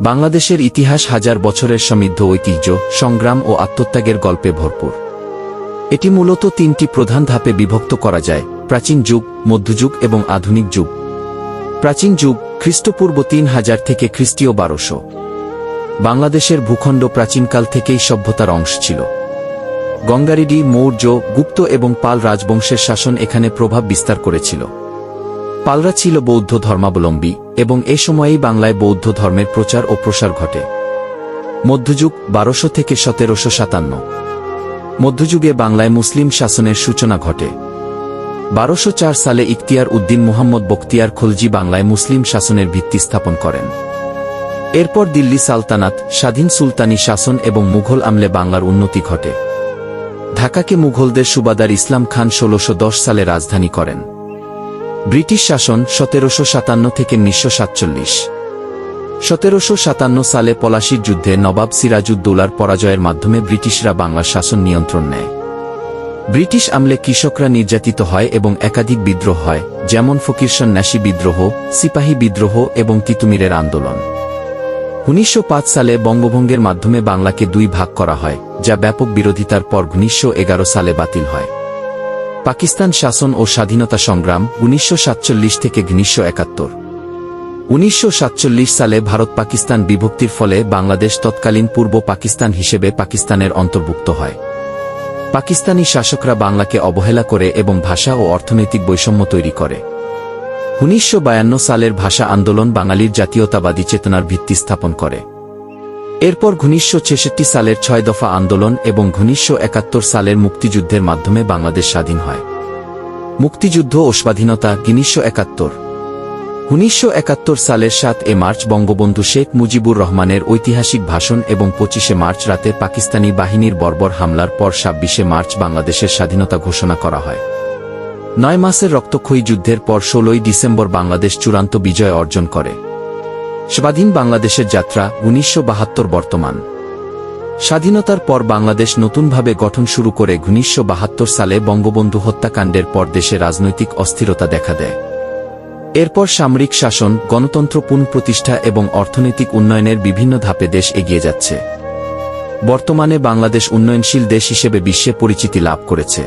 বাংলাদেশের ইতিহাস হাজার বছরের সমৃদ্ধ ঐতিহ্য, সংগ্রাম ও আত্মত্যাগের গল্পে ভরপুর। এটি মূলত তিনটি প্রধান ধাপে বিভক্ত করা যায়, প্রাচীন যুগ, মধ্যযুগ এবং আধুনিক যুগ। প্রাচীন যুগ, খ্রিস্টপূর্ব তিন হাজার থেকে খ্রিস্টীয় বারোশো। বাংলাদেশের ভূখণ্ড প্রাচীনকাল থেকেই সভ্যতার অংশ ছিল। গঙ্গারিডি, মৌর্য, গুপ্ত এবং পাল রাজবংশের শাসন এখানে প্রভাব বিস্তার করেছিল। পালরা ছিল বৌদ্ধ ধর্মাবলম্বী। এবং এ সময়েই বাংলায় বৌদ্ধ ধর্মের প্রচার ও প্রসার ঘটে। মধ্যযুগ বারোশো থেকে সতেরোশো সাতান্ন। মধ্যযুগে বাংলায় মুসলিম শাসনের সূচনা ঘটে। বারোশো চার সালে ইখতিয়ার উদ্দিন মুহাম্মদ বখতিয়ার খলজি বাংলায় মুসলিম শাসনের ভিত্তি স্থাপন করেন। এরপর দিল্লি সালতানাত, স্বাধীন সুলতানি শাসন এবং মুঘল আমলে বাংলার উন্নতি ঘটে। ঢাকাকে মুঘলদের সুবাদার ইসলাম খান ষোলশো সালে রাজধানী করেন। ব্রিটিশ শাসন সতেরোশো সাতান্ন থেকে উনিশশো সাতচল্লিশ। সতেরোশো সাতান্ন সালে পলাশির যুদ্ধে নবাব সিরাজউদ্দৌলার পরাজয়ের মাধ্যমে ব্রিটিশরা বাংলার শাসন নিয়ন্ত্রণ নেয়। ব্রিটিশ আমলে কৃষকরা নির্যাতিত হয় এবং একাধিক বিদ্রোহ হয়, যেমন ফকিরসন ন্যাসি বিদ্রোহ, সিপাহী বিদ্রোহ এবং তিতুমিরের আন্দোলন। উনিশশো পাঁচ সালে বঙ্গভঙ্গের মাধ্যমে বাংলাকে দুই ভাগ করা হয়, যা ব্যাপক বিরোধিতার পর উনিশশো এগারো সালে বাতিল হয়। পাকিস্তান শাসন ও স্বাধীনতা সংগ্রাম উনিশশো সাতচল্লিশ থেকে উনিশশো একাত্তর। উনিশশো সালে ভারত পাকিস্তান বিভক্তির ফলে বাংলাদেশ তৎকালীন পূর্ব পাকিস্তান হিসেবে পাকিস্তানের অন্তর্ভুক্ত হয়। পাকিস্তানি শাসকরা বাংলাকে অবহেলা করে এবং ভাষা ও অর্থনৈতিক বৈষম্য তৈরি করে। উনিশশো বায়ান্ন সালের ভাষা আন্দোলন বাঙালির জাতীয়তাবাদী চেতনার ভিত্তি স্থাপন করে। এরপর উনিশশো ছেষট্টি সালের ছয় দফা আন্দোলন এবং উনিশশো সালের মুক্তিযুদ্ধের মাধ্যমে বাংলাদেশ স্বাধীন হয়। মুক্তিযুদ্ধ ও স্বাধীনতা উনিশশো একাত্তর। উনিশশো একাত্তর সালের সাত এ মার্চ বঙ্গবন্ধু শেখ মুজিবুর রহমানের ঐতিহাসিক ভাষণ এবং পঁচিশে মার্চ রাতে পাকিস্তানি বাহিনীর বর্বর হামলার পর ছাব্বিশে মার্চ বাংলাদেশের স্বাধীনতা ঘোষণা করা হয়। নয় মাসের রক্তক্ষয়ী যুদ্ধের পর ষোলোই ডিসেম্বর বাংলাদেশ চূড়ান্ত বিজয় অর্জন করে। স্বাধীন বাংলাদেশের যাত্রা উনিশশো বাহাত্তর বর্তমান। স্বাধীনতার পর বাংলাদেশ নতুনভাবে গঠন শুরু করে উনিশশো সালে বঙ্গবন্ধু হত্যাকাণ্ডের পর দেশে রাজনৈতিক অস্থিরতা দেখা দেয়। এরপর সামরিক শাসন, গণতন্ত্র পুনঃপ্রতিষ্ঠা এবং অর্থনৈতিক উন্নয়নের বিভিন্ন ধাপে দেশ এগিয়ে যাচ্ছে। বর্তমানে বাংলাদেশ উন্নয়নশীল দেশ হিসেবে বিশ্বে পরিচিতি লাভ করেছে।